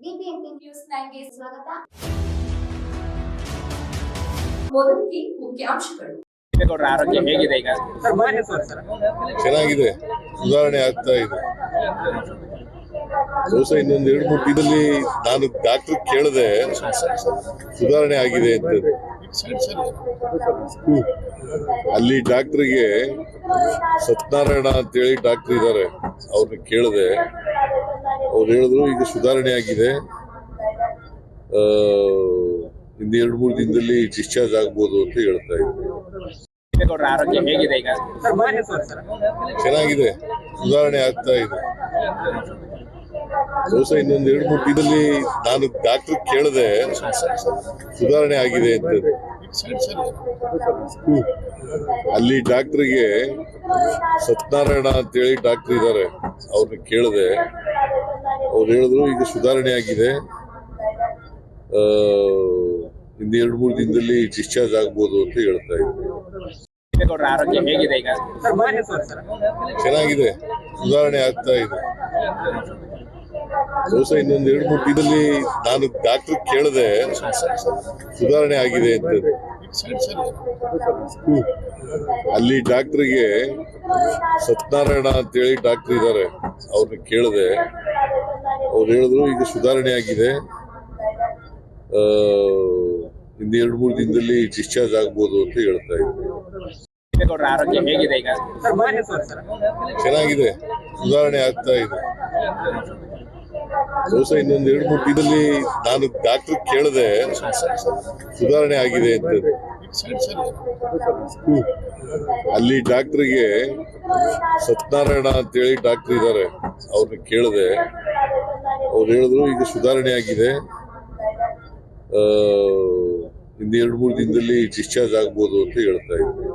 BBMP news ನೈನ್ಗೆ ಸ್ವಾಗತ. ಮೊದಲಿಗೆ ಮುಖ್ಯಾಂಶಗಳು. ಆರೋಗ್ಯ ಹೇಗಿದೆ ಈಗ? ಚೆನ್ನಾಗಿದೆ. ಸುಧಾರಣೆ ಆಗ್ತಾ ಇದೆ. ಬಹುಶಃ ಇನ್ನೊಂದು ಎರಡು ಮೂರು ದಿನದಲ್ಲಿ ನಾನು ಡಾಕ್ಟರ್ ಕೇಳಿದೆ ಸುಧಾರಣೆ ಆಗಿದೆ ಅಂತ. ಅಲ್ಲಿ ಡಾಕ್ಟರ್ಗೆ ಸತ್ಯನಾರಾಯಣ ಅಂತೇಳಿ ಡಾಕ್ಟರ್ ಇದ್ದಾರೆ ಅವ್ರನ್ನ ಕೇಳಿದೆ ಅವ್ರು ಹೇಳಿದ್ರು ಈಗ ಸುಧಾರಣೆ ಆಗಿದೆ. ಇನ್ನು ಎರಡು ಮೂರು ದಿನದಲ್ಲಿ ಡಿಸ್ಚಾರ್ಜ್ ಆಗ್ಬೋದು ಅಂತ ಹೇಳ್ತಾ ಇದ್ರು. ಚೆನ್ನಾಗಿದೆ. ಸುಧಾರಣೆ ಆಗ್ತಾ ಇದೆ. ಬಹುಶಃ ಇನ್ನೊಂದು ಎರಡು ಮೂರು ದಿನದಲ್ಲಿ ನಾನು ಡಾಕ್ಟರ್ ಕೇಳಿದೆ ಸುಧಾರಣೆ ಆಗಿದೆ ಅಂತ. ಅಲ್ಲಿ ಡಾಕ್ಟ್ರಿಗೆ ಸತ್ಯನಾರಾಯಣ ಅಂತೇಳಿ ಡಾಕ್ಟರ್ ಇದ್ದಾರೆ ಅವ್ರನ್ನ ಕೇಳಿದೆ. ಅವ್ರು ಹೇಳಿದ್ರು ಈಗ ಸುಧಾರಣೆ ಆಗಿದೆ. ಇನ್ನು ಎರಡು ಮೂರು ದಿನದಲ್ಲಿ ಡಿಸ್ಚಾರ್ಜ್ ಆಗ್ಬೋದು ಅಂತ ಹೇಳ್ತಾ ಇದ್ರು. ಚೆನ್ನಾಗಿದೆ. ಸುಧಾರಣೆ ಆಗ್ತಾ ಇದೆ. ಬಹುಶಃ ಇನ್ನೊಂದು ಎರಡು ಮೂರು ದಿನದಲ್ಲಿ ನಾನು ಡಾಕ್ಟರ್ ಕೇಳಿದೆ ಸುಧಾರಣೆ ಆಗಿದೆ ಅಂತ. ಅಲ್ಲಿ ಡಾಕ್ಟರ್ಗೆ ಸತ್ಯನಾರಾಯಣ ಅಂತೇಳಿ ಡಾಕ್ಟರ್ ಇದ್ದಾರೆ ಅವ್ರನ್ನ ಕೇಳಿದೆ. ಅವ್ರು ಹೇಳಿದ್ರು ಈಗ ಸುಧಾರಣೆ ಆಗಿದೆ. ಇನ್ನು ಎರಡು ಮೂರು ದಿನದಲ್ಲಿ ಡಿಸ್ಚಾರ್ಜ್ ಆಗ್ಬೋದು ಅಂತ ಹೇಳ್ತಾ ಇದ್ರು. ಚೆನ್ನಾಗಿದೆ. ಸುಧಾರಣೆ ಆಗ್ತಾ ಇದೆ. ಬಹುಶಃ ಇನ್ನೊಂದು ಎರಡು ಮೂರು ದಿನದಲ್ಲಿ ನಾನು ಡಾಕ್ಟರ್ ಕೇಳಿದೆ ಸುಧಾರಣೆ ಆಗಿದೆ ಅಂತ. ಅಲ್ಲಿ ಡಾಕ್ಟರ್ಗೆ ಸತ್ಯನಾರಾಯಣ ಅಂತೇಳಿ ಡಾಕ್ಟರ್ ಇದ್ದಾರೆ ಅವ್ರನ್ನ ಕೇಳಿದೆ. ಅವ್ರು ಹೇಳಿದ್ರು ಈಗ ಸುಧಾರಣೆ ಆಗಿದೆ. ಎರಡು ಮೂರು ದಿನದಲ್ಲಿ ಡಿಸ್ಚಾರ್ಜ್ ಆಗ್ಬೋದು ಅಂತ ಹೇಳ್ತಾ ಇದ್ರು.